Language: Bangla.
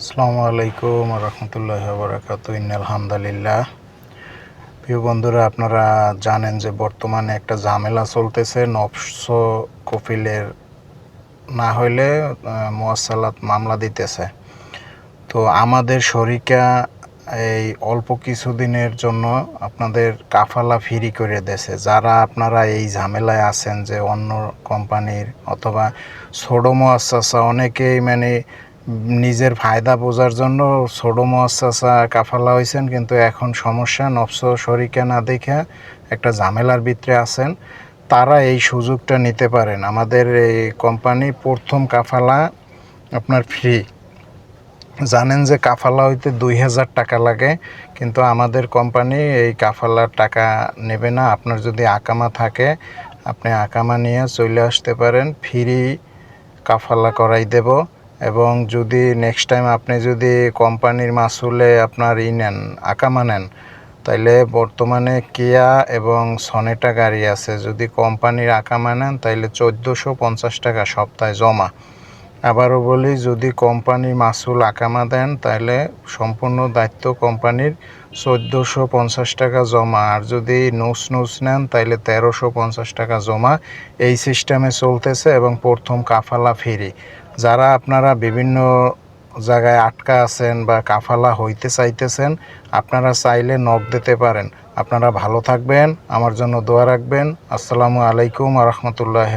আসসালামু আলাইকুম রহমতুল্লাহ বরাকাত আলহামদুলিল্লাহ প্রিয় বন্ধুরা, আপনারা জানেন যে বর্তমানে একটা ঝামেলা চলতেছে, নফস কফিলের না হইলে মোয়াসালাত মামলা দিতেছে। তো আমাদের শরিকা এই অল্প কিছুদিনের জন্য আপনাদের কাফালা ফ্রি করে দেছে যারা আপনারা এই ঝামেলায় আছেন যে অন্য কোম্পানির অথবা ছোটো মোয়াসাসা, অনেকেই মানে নিজের ফায়দা বোঝার জন্য ছোটো মোয়াসাসা কাফালা হয়েছেন কিন্তু এখন সমস্যা, নফস শরিকা না দেখে একটা ঝামেলার ভিতরে আছেন। তারা এই সুযোগটা নিতে পারেন। আমাদের এই কোম্পানি প্রথম কাফালা আপনার ফ্রি। জানেন যে কাফালা হইতে দুই হাজার টাকা লাগে, কিন্তু আমাদের কোম্পানি এই কাফালার টাকা নেবে না। আপনার যদি আকামা থাকে, আপনি আকামা নিয়ে চলে আসতে পারেন। ফ্রি কাফালা করাই দেব। এবং যদি নেক্সট টাইম আপনি যদি কোম্পানির মাসুলে আপনার ই নেন, আকামা নেন, তাইলে বর্তমানে কেয়া এবং সনেটা গাড়ি আছে। যদি কোম্পানির আকামা নেন, তাইলে চোদ্দোশো পঞ্চাশ টাকা সপ্তাহে জমা। আবারও বলি, যদি কোম্পানি মাসুল আকামা দেন তাহলে সম্পূর্ণ দায়িত্ব কোম্পানির চোদ্দোশো পঞ্চাশ টাকা জমা। আর যদি নুস নুস নেন, তাইলে তেরোশো পঞ্চাশ টাকা জমা। এই সিস্টেমে চলতেছে এবং প্রথম কাফালা ফ্রি। যারা আপনারা বিভিন্ন জায়গায় আটকা আছেন বা কাফালা হইতে চাইতেছেন, আপনারা চাইলে নখ দিতে পারেন। আপনারা ভালো থাকবেন, আমার জন্য দোয়া রাখবেন। আসসালামু আলাইকুম আ রহমতুল্লাহ